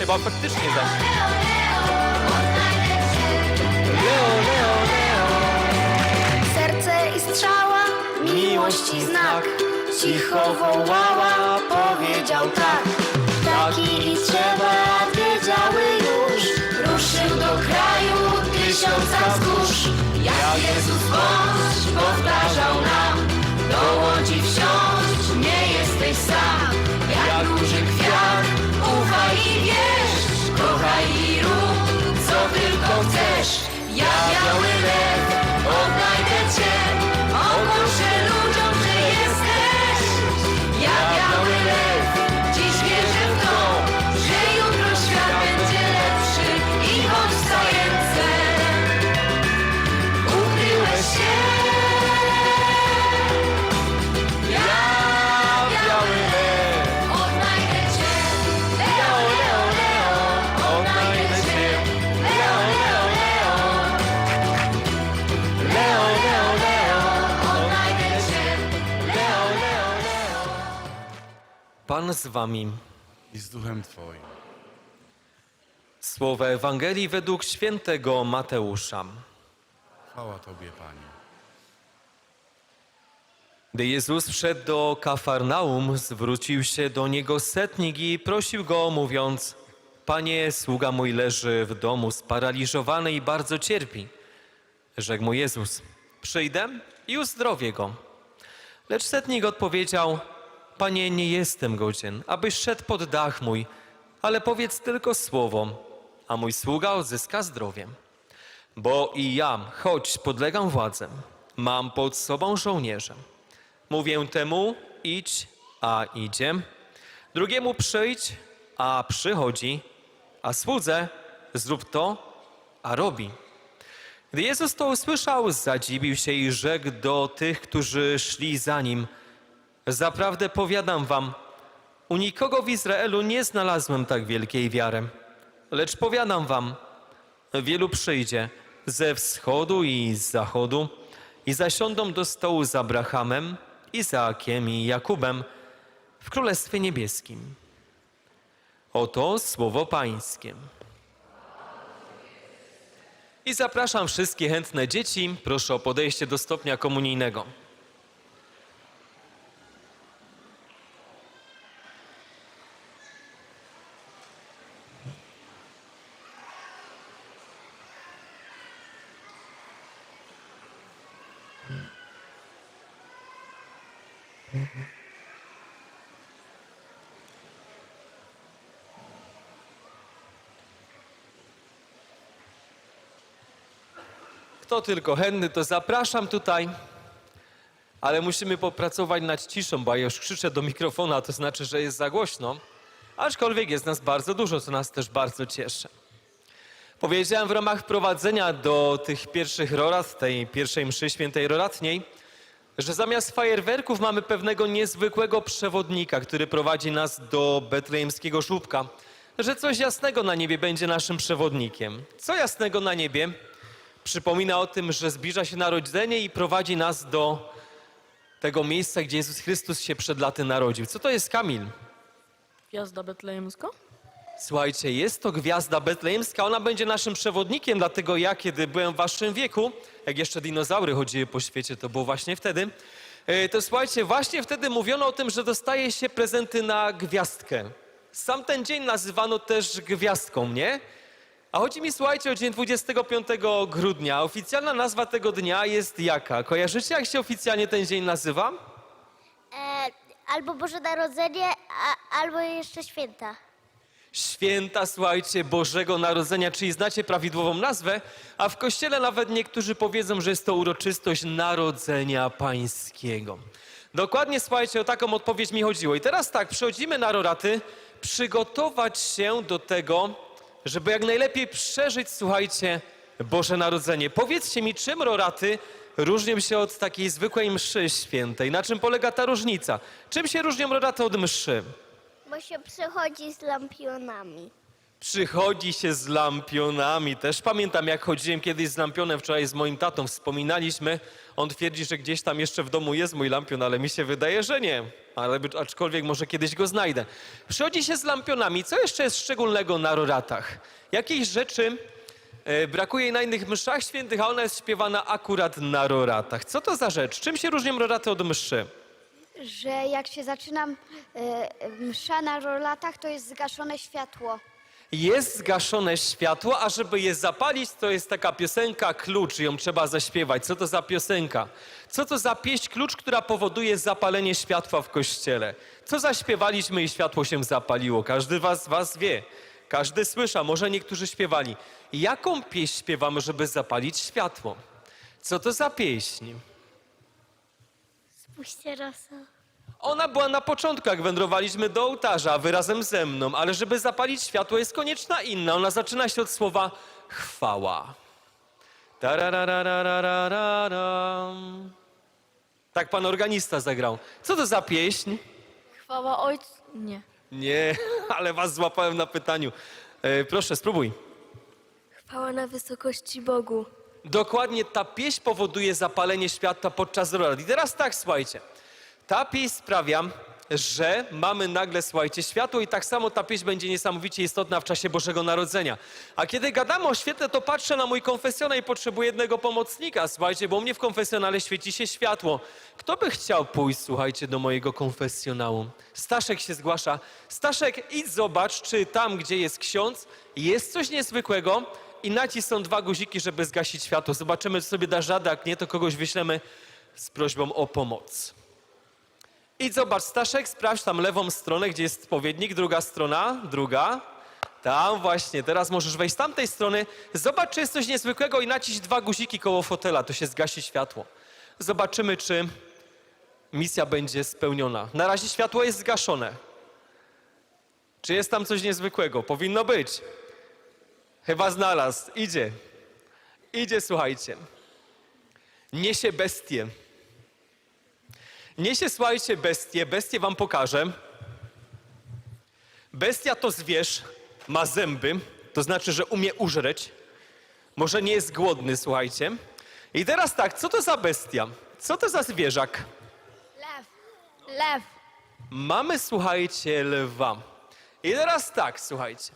Chyba faktycznie zaś. Leo, Leo, Leo. Serce i strzała, miłości znak. Cicho wołała, powiedział tak. Taki i trzeba, Pan z wami. i z duchem Twoim. Słowa Ewangelii według świętego Mateusza. Chwała Tobie, Panie. Gdy Jezus wszedł do Kafarnaum, zwrócił się do niego setnik i prosił go, mówiąc: Panie, sługa mój leży w domu sparaliżowany i bardzo cierpi. Rzekł mu Jezus: Przyjdę i uzdrowię go. Lecz setnik odpowiedział: Panie, nie jestem godzien, abyś szedł pod dach mój, ale powiedz tylko słowo, a mój sługa odzyska zdrowie. Bo i ja, choć podlegam władzę, mam pod sobą żołnierza. Mówię temu, idź, a idzie. Drugiemu przyjdź, a przychodzi. A słudze, zrób to, a robi. Gdy Jezus to usłyszał, zadziwił się i rzekł do tych, którzy szli za nim: Zaprawdę powiadam wam, u nikogo w Izraelu nie znalazłem tak wielkiej wiary. Lecz powiadam wam, wielu przyjdzie ze wschodu i z zachodu i zasiądą do stołu z Abrahamem, Izaakiem i Jakubem w Królestwie Niebieskim. Oto słowo Pańskie. I zapraszam wszystkie chętne dzieci. Proszę o podejście do stopnia komunijnego. Kto tylko chętny, to zapraszam tutaj. Ale musimy popracować nad ciszą, bo ja już krzyczę do mikrofonu, a to znaczy, że jest za głośno. Aczkolwiek jest nas bardzo dużo, co nas też bardzo cieszy. Powiedziałem w ramach wprowadzenia do tych pierwszych rorat, tej pierwszej mszy świętej roratniej, że zamiast fajerwerków mamy pewnego niezwykłego przewodnika, który prowadzi nas do betlejemskiego żłóbka. Że coś jasnego na niebie będzie naszym przewodnikiem. Co jasnego na niebie? Przypomina o tym, że zbliża się narodzenie i prowadzi nas do tego miejsca, gdzie Jezus Chrystus się przed laty narodził. Co to jest Kamil? Gwiazda betlejemska? Słuchajcie, jest to gwiazda betlejemska, ona będzie naszym przewodnikiem, dlatego ja, kiedy byłem w waszym wieku, jak jeszcze dinozaury chodziły po świecie, to było właśnie wtedy, e, to słuchajcie, właśnie wtedy mówiono o tym, że dostaje się prezenty na gwiazdkę. Sam ten dzień nazywano też gwiazdką, nie? A chodzi mi, słuchajcie, o dzień 25 grudnia. Oficjalna nazwa tego dnia jest jaka? Kojarzycie, jak się oficjalnie ten dzień nazywa? E, albo Boże Narodzenie, a, albo jeszcze święta. Święta, słuchajcie, Bożego Narodzenia, czyli znacie prawidłową nazwę, a w kościele nawet niektórzy powiedzą, że jest to uroczystość Narodzenia Pańskiego. Dokładnie, słuchajcie, o taką odpowiedź mi chodziło. I teraz tak, przechodzimy na roraty, przygotować się do tego, żeby jak najlepiej przeżyć, słuchajcie, Boże Narodzenie. Powiedzcie mi, czym roraty różnią się od takiej zwykłej mszy świętej? Na czym polega ta różnica? Czym się różnią roraty od mszy? Bo się przychodzi z lampionami. Przychodzi się z lampionami. Też pamiętam, jak chodziłem kiedyś z lampionem wczoraj z moim tatą. Wspominaliśmy. On twierdzi, że gdzieś tam jeszcze w domu jest mój lampion, ale mi się wydaje, że nie. Ale aczkolwiek może kiedyś go znajdę. Przychodzi się z lampionami. Co jeszcze jest szczególnego na roratach? Jakieś rzeczy e, brakuje na innych mszach świętych, a ona jest śpiewana akurat na roratach. Co to za rzecz? Czym się różnią roraty od mszy? Że jak się zaczynam e, msza na rolatach, to jest zgaszone światło. Jest zgaszone światło, a żeby je zapalić, to jest taka piosenka klucz, ją trzeba zaśpiewać. Co to za piosenka? Co to za pieśń klucz, która powoduje zapalenie światła w kościele? Co zaśpiewaliśmy i światło się zapaliło? Każdy was, was wie. Każdy słysza, może niektórzy śpiewali. Jaką pieśń śpiewamy, żeby zapalić światło? Co to za pieśń? Spójrzcie rosa. Ona była na początku, jak wędrowaliśmy do ołtarza, a wy razem ze mną, ale żeby zapalić światło jest konieczna inna. Ona zaczyna się od słowa chwała. Tak pan organista zagrał. Co to za pieśń? Chwała ojcu... Nie. Nie, ale was złapałem na pytaniu. E, proszę, spróbuj. Chwała na wysokości Bogu. Dokładnie ta pieśń powoduje zapalenie światła podczas rorat. I teraz tak, słuchajcie. Ta pieśń sprawia, że mamy nagle, słuchajcie, światło i tak samo ta pieśń będzie niesamowicie istotna w czasie Bożego Narodzenia. A kiedy gadamy o świetle, to patrzę na mój konfesjonal i potrzebuję jednego pomocnika, słuchajcie, bo u mnie w konfesjonale świeci się światło. Kto by chciał pójść, słuchajcie, do mojego konfesjonału? Staszek się zgłasza. Staszek, idź zobacz, czy tam, gdzie jest ksiądz, jest coś niezwykłego i nacisk są dwa guziki, żeby zgasić światło. Zobaczymy, czy sobie dasz radę, jak nie, to kogoś wyślemy z prośbą o pomoc. Idź zobacz, Staszek, sprawdź tam lewą stronę, gdzie jest spowiednik, druga strona, druga. Tam właśnie, teraz możesz wejść z tamtej strony. Zobacz, czy jest coś niezwykłego i naciś dwa guziki koło fotela, to się zgasi światło. Zobaczymy, czy misja będzie spełniona. Na razie światło jest zgaszone. Czy jest tam coś niezwykłego? Powinno być. Chyba znalazł. Idzie. Idzie, słuchajcie. Niesie bestię. Niesie, słuchajcie, bestię. Bestię wam pokażę. Bestia to zwierz, ma zęby, to znaczy, że umie użreć. Może nie jest głodny, słuchajcie. I teraz tak, co to za bestia? Co to za zwierzak? Lew. Lew. Mamy, słuchajcie, lwa. I teraz tak, słuchajcie.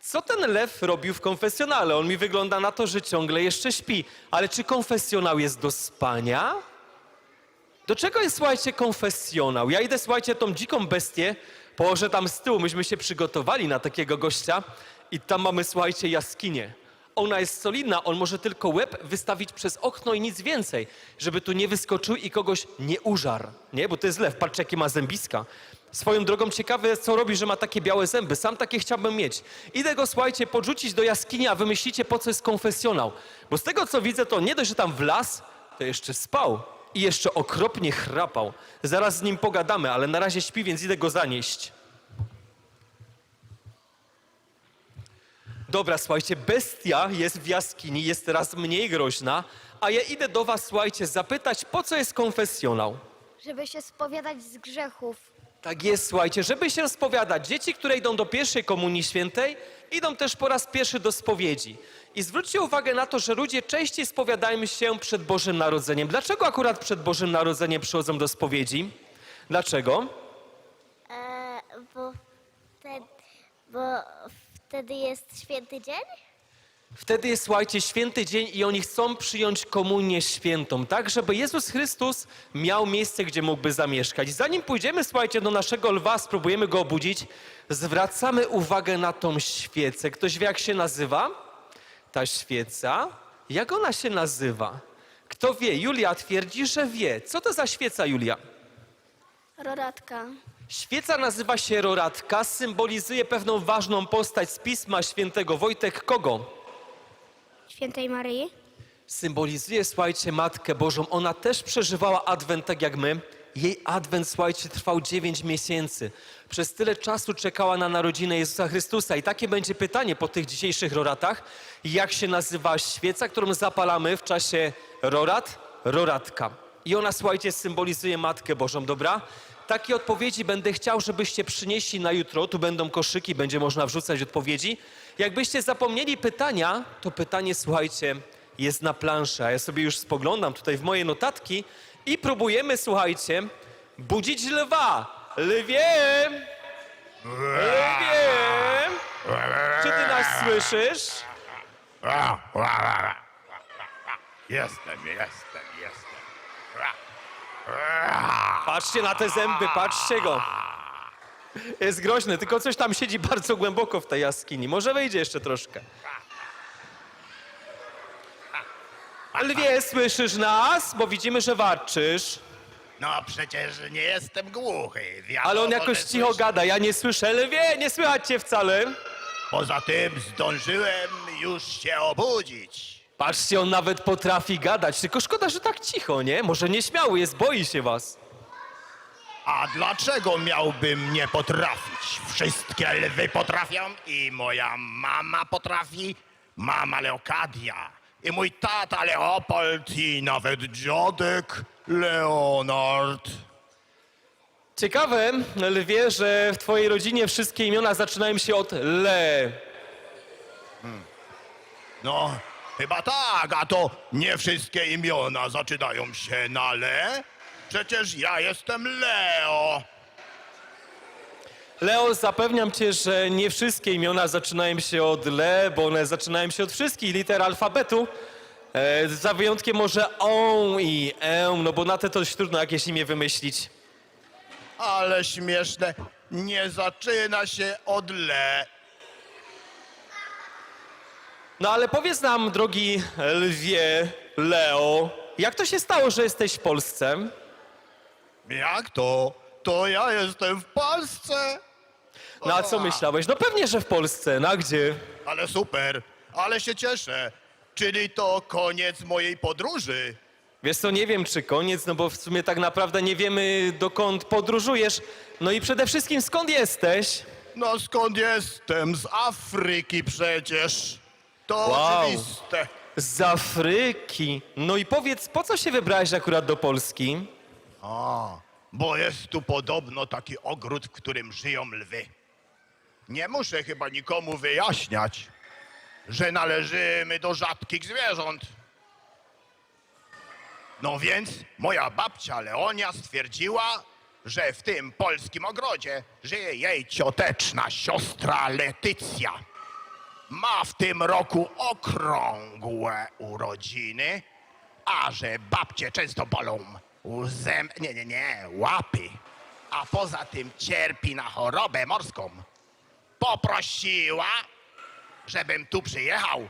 Co ten lew robił w konfesjonale? On mi wygląda na to, że ciągle jeszcze śpi. Ale czy konfesjonał jest do spania? Do czego jest, słuchajcie, konfesjonał? Ja idę, słuchajcie, tą dziką bestię, położę tam z tyłu. Myśmy się przygotowali na takiego gościa i tam mamy, słuchajcie, jaskinię. Ona jest solidna, on może tylko łeb wystawić przez okno i nic więcej, żeby tu nie wyskoczył i kogoś nie użarł, nie? Bo to jest lew, patrzcie, jakie ma zębiska. Swoją drogą ciekawe, co robi, że ma takie białe zęby. Sam takie chciałbym mieć. Idę go, słuchajcie, podrzucić do jaskini, a wy myślicie, po co jest konfesjonał. Bo z tego, co widzę, to nie dość, że tam wlazł, to jeszcze spał. I jeszcze okropnie chrapał. Zaraz z nim pogadamy, ale na razie śpi, więc idę go zanieść. Dobra, słuchajcie, bestia jest w jaskini, jest teraz mniej groźna, a ja idę do was, słuchajcie, zapytać, po co jest konfesjonał? Żeby się spowiadać z grzechów. Tak jest, słuchajcie, żeby się spowiadać. Dzieci, które idą do pierwszej komunii świętej, idą też po raz pierwszy do spowiedzi. I zwróćcie uwagę na to, że ludzie częściej spowiadają się przed Bożym Narodzeniem. Dlaczego akurat przed Bożym Narodzeniem przychodzą do spowiedzi? Dlaczego? E, bo, wtedy, bo wtedy jest święty dzień? Wtedy jest, słuchajcie, święty dzień i oni chcą przyjąć komunię świętą, tak, żeby Jezus Chrystus miał miejsce, gdzie mógłby zamieszkać. Zanim pójdziemy, słuchajcie, do naszego lwa, spróbujemy go obudzić, zwracamy uwagę na tą świecę. Ktoś wie, jak się nazywa? Ta świeca? Jak ona się nazywa? Kto wie? Julia twierdzi, że wie. Co to za świeca, Julia? Roratka. Świeca nazywa się roratka, symbolizuje pewną ważną postać z Pisma Świętego. Wojtek, kogo? Świętej Maryi. symbolizuje, słuchajcie, Matkę Bożą. Ona też przeżywała Adwent tak jak my. Jej Adwent, słuchajcie, trwał 9 miesięcy. Przez tyle czasu czekała na narodzinę Jezusa Chrystusa. I takie będzie pytanie po tych dzisiejszych roratach. Jak się nazywa świeca, którą zapalamy w czasie rorat? Roratka. I ona, słuchajcie, symbolizuje Matkę Bożą, dobra? takie odpowiedzi będę chciał, żebyście przynieśli na jutro. Tu będą koszyki, będzie można wrzucać odpowiedzi. Jakbyście zapomnieli pytania, to pytanie, słuchajcie, jest na planszy. A ja sobie już spoglądam tutaj w moje notatki i próbujemy, słuchajcie, budzić lwa. Lwie! Lwie! Czy ty nas słyszysz? Jestem, jestem, jestem. Patrzcie na te zęby, patrzcie go. Jest groźny, tylko coś tam siedzi bardzo głęboko w tej jaskini. Może wejdzie jeszcze troszkę. Lwie, słyszysz nas? Bo widzimy, że warczysz. No przecież nie jestem głuchy. Wiadomo, Ale on jakoś że cicho słyszę. gada, ja nie słyszę. Lwie, nie słychać cię wcale. Poza tym zdążyłem już się obudzić. Patrzcie, on nawet potrafi gadać, tylko szkoda, że tak cicho, nie? Może nieśmiały jest, boi się was. A dlaczego miałbym nie potrafić? Wszystkie lwy potrafią i moja mama potrafi, mama Leokadia, i mój tata Leopold i nawet dziadek Leonard. Ciekawe, lwie, że w twojej rodzinie wszystkie imiona zaczynają się od le. No, chyba tak, a to nie wszystkie imiona zaczynają się na le. Przecież ja jestem Leo. Leo, zapewniam cię, że nie wszystkie imiona zaczynają się od le, bo one zaczynają się od wszystkich liter alfabetu. E, za wyjątkiem może on i em, no bo na te to trudno jakieś imię wymyślić. Ale śmieszne, nie zaczyna się od le. No ale powiedz nam, drogi lwie, Leo, jak to się stało, że jesteś w Polsce? Jak to? To ja jestem w Polsce. No a co myślałeś? No pewnie, że w Polsce, no a gdzie? Ale super, ale się cieszę. Czyli to koniec mojej podróży. Wiesz co, nie wiem czy koniec, no bo w sumie tak naprawdę nie wiemy dokąd podróżujesz. No i przede wszystkim skąd jesteś? No skąd jestem? Z Afryki przecież. To Wow. oczywiste. Z Afryki. No i powiedz, po co się wybrałeś akurat do Polski? A, bo jest tu podobno taki ogród, w którym żyją lwy. Nie muszę chyba nikomu wyjaśniać, że należymy do rzadkich zwierząt. No więc moja babcia Leonia stwierdziła, że w tym polskim ogrodzie żyje jej cioteczna siostra Letycja. Ma w tym roku okrągłe urodziny, a że babcie często bolą łzem, nie, nie, nie, łapy, a poza tym cierpi na chorobę morską, poprosiła, żebym tu przyjechał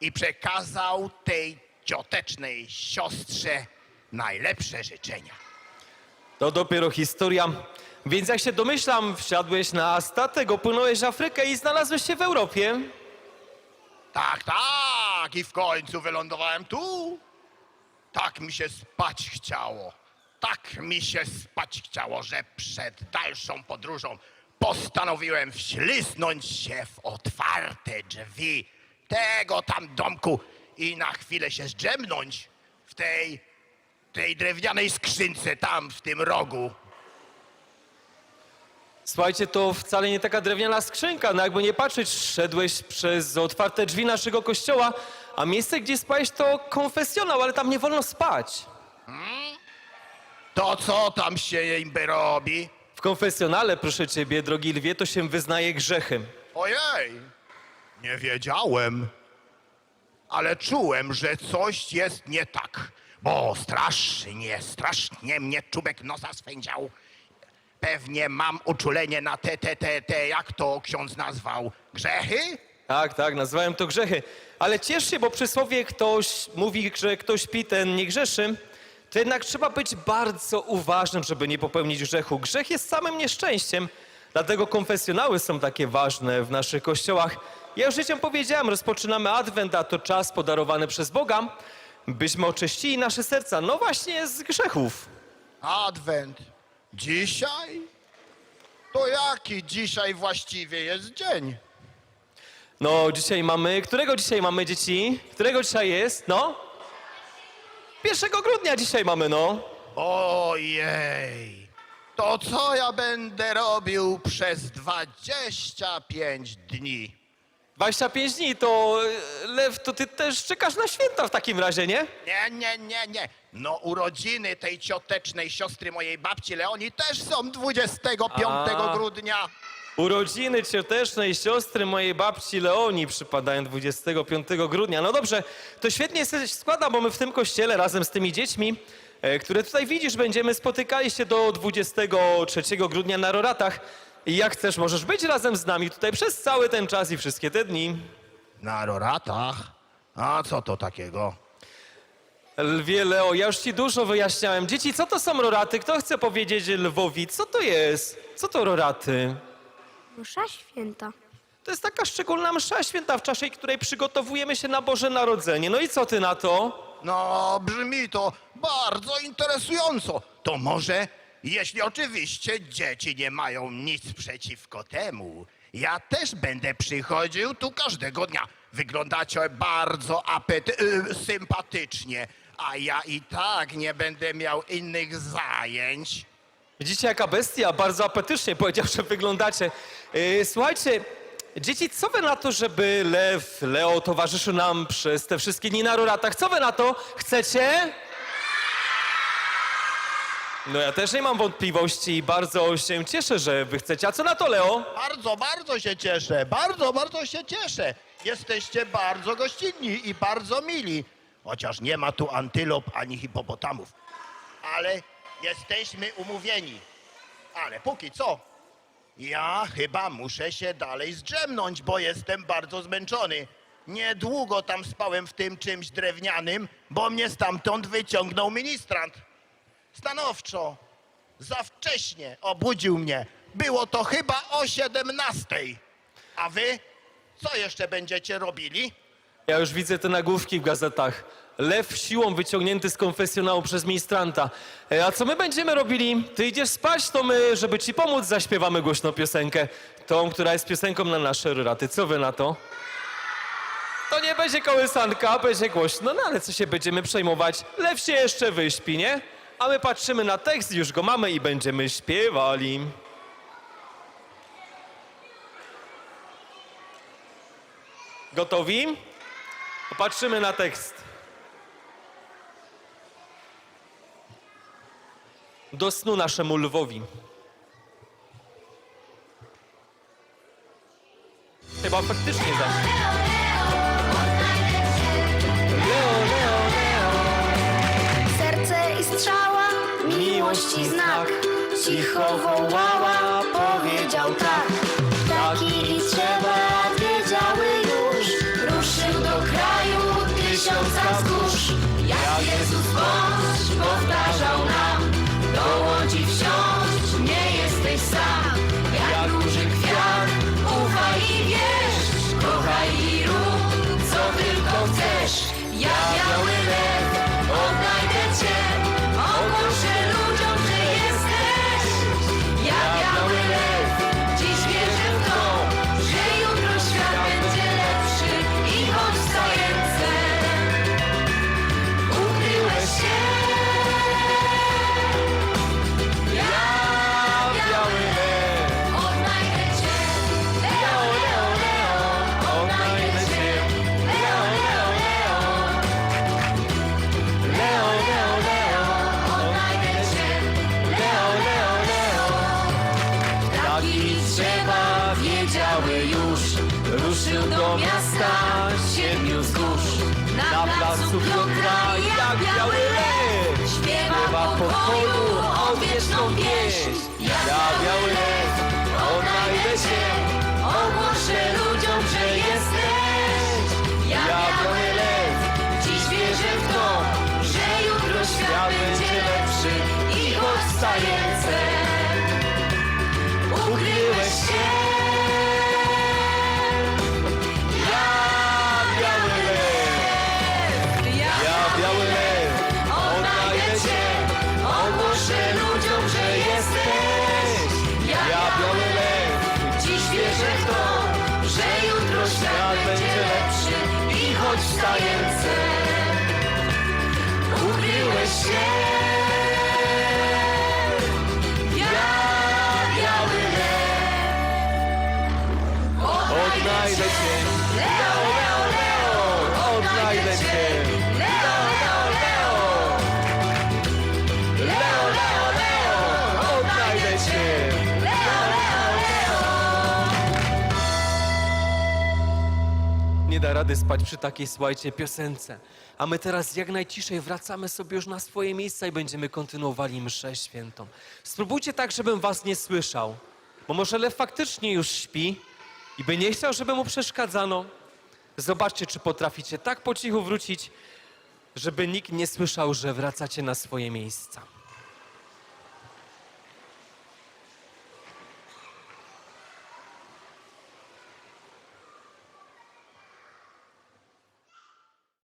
i przekazał tej ciotecznej siostrze najlepsze życzenia. To dopiero historia. Więc jak się domyślam, wsiadłeś na statek, opłynąłeś Afrykę i znalazłeś się w Europie. Tak, tak, i w końcu wylądowałem tu. Tak mi się spać chciało. Tak mi się spać chciało, że przed dalszą podróżą postanowiłem wśliznąć się w otwarte drzwi tego tam domku i na chwilę się zdrzemnąć w tej, tej drewnianej skrzynce tam w tym rogu. Słuchajcie, to wcale nie taka drewniana skrzynka. No jakby nie patrzeć, szedłeś przez otwarte drzwi naszego kościoła, a miejsce, gdzie spałeś, to konfesjonał, ale tam nie wolno spać. To co tam się im robi? Konfesjonale, proszę ciebie, drogi lwie, to się wyznaje grzechem. Ojej, nie wiedziałem, ale czułem, że coś jest nie tak, bo strasznie, strasznie mnie czubek nosa swędział. Pewnie mam uczulenie na te, te, te, te, jak to ksiądz nazwał, grzechy? Tak, tak, nazwałem to grzechy. Ale ciesz się, bo przysłowie ktoś mówi, że ktoś śpi, ten nie grzeszy. To jednak trzeba być bardzo uważnym, żeby nie popełnić grzechu. Grzech jest samym nieszczęściem. Dlatego konfesjonały są takie ważne w naszych kościołach. Ja już życiem powiedziałem, rozpoczynamy Adwent, a to czas podarowany przez Boga, byśmy oczyścili nasze serca, no właśnie z grzechów. Adwent. Dzisiaj? To jaki dzisiaj właściwie jest dzień? No, dzisiaj mamy. Którego dzisiaj mamy, dzieci? Którego dzisiaj jest? No? 1 grudnia dzisiaj mamy, no. Ojej, To co ja będę robił przez 25 dni? 25 dni to e, Lew, to ty też czekasz na święta w takim razie, nie? Nie, nie, nie, nie. No urodziny tej ciotecznej siostry mojej babci Leoni też są 25 A. grudnia. Urodziny ciotecznej siostry mojej babci Leoni przypadają 25 grudnia. No dobrze, to świetnie się składa, bo my w tym kościele razem z tymi dziećmi, e, które tutaj widzisz, będziemy spotykali się do 23 grudnia na Roratach. I jak chcesz, możesz być razem z nami tutaj przez cały ten czas i wszystkie te dni. Na roratach? A co to takiego? Lwie Leo, ja już ci dużo wyjaśniałem. Dzieci, co to są roraty? Kto chce powiedzieć Lwowi, co to jest? Co to roraty? Msza święta. To jest taka szczególna msza święta, w czasie której przygotowujemy się na Boże Narodzenie. No i co ty na to? No, brzmi to bardzo interesująco. To może, jeśli oczywiście dzieci nie mają nic przeciwko temu, ja też będę przychodził tu każdego dnia. Wyglądacie bardzo apety- y, sympatycznie, a ja i tak nie będę miał innych zajęć. Widzicie, jaka bestia, bardzo apetycznie powiedział, że wyglądacie. Yy, słuchajcie, dzieci, co wy na to, żeby Lew, Leo towarzyszył nam przez te wszystkie dni na roratach? Co wy na to? Chcecie? No ja też nie mam wątpliwości i bardzo się cieszę, że wy chcecie. A co na to, Leo? Bardzo, bardzo się cieszę, bardzo, bardzo się cieszę. Jesteście bardzo gościnni i bardzo mili. Chociaż nie ma tu antylop ani hipopotamów. Ale jesteśmy umówieni. Ale póki co, ja chyba muszę się dalej zdrzemnąć, bo jestem bardzo zmęczony. Niedługo tam spałem w tym czymś drewnianym, bo mnie stamtąd wyciągnął ministrant. Stanowczo, za wcześnie obudził mnie. Było to chyba o 17. A wy co jeszcze będziecie robili? Ja już widzę te nagłówki w gazetach. Lew siłą wyciągnięty z konfesjonału przez ministranta. E, A co my będziemy robili? Ty idziesz spać, to my, żeby ci pomóc, zaśpiewamy głośno piosenkę. Tą, która jest piosenką na nasze raty. Co wy na to? To nie będzie kołysanka, będzie głośno, no ale co się będziemy przejmować? Lew się jeszcze wyśpi, nie? A my patrzymy na tekst, już go mamy i będziemy śpiewali. Gotowi? Popatrzymy na tekst. Do snu naszemu lwowi. Chyba faktycznie zaś. I strzała, miłości znak. Cicho wołała, powiedział tak. Do miasta siedmiu wzgórz. Na placu Piotra jak biały lew, śpiewa pokoju o wieczną pieśń. Ja biały lew, odnajdę cię, ogłoszę Nie da rady spać przy takiej, słuchajcie, piosence. A my teraz jak najciszej wracamy sobie już na swoje miejsca i będziemy kontynuowali mszę świętą. Spróbujcie tak, żebym was nie słyszał. Bo może Lew faktycznie już śpi i by nie chciał, żeby mu przeszkadzano. Zobaczcie, czy potraficie tak po cichu wrócić, żeby nikt nie słyszał, że wracacie na swoje miejsca.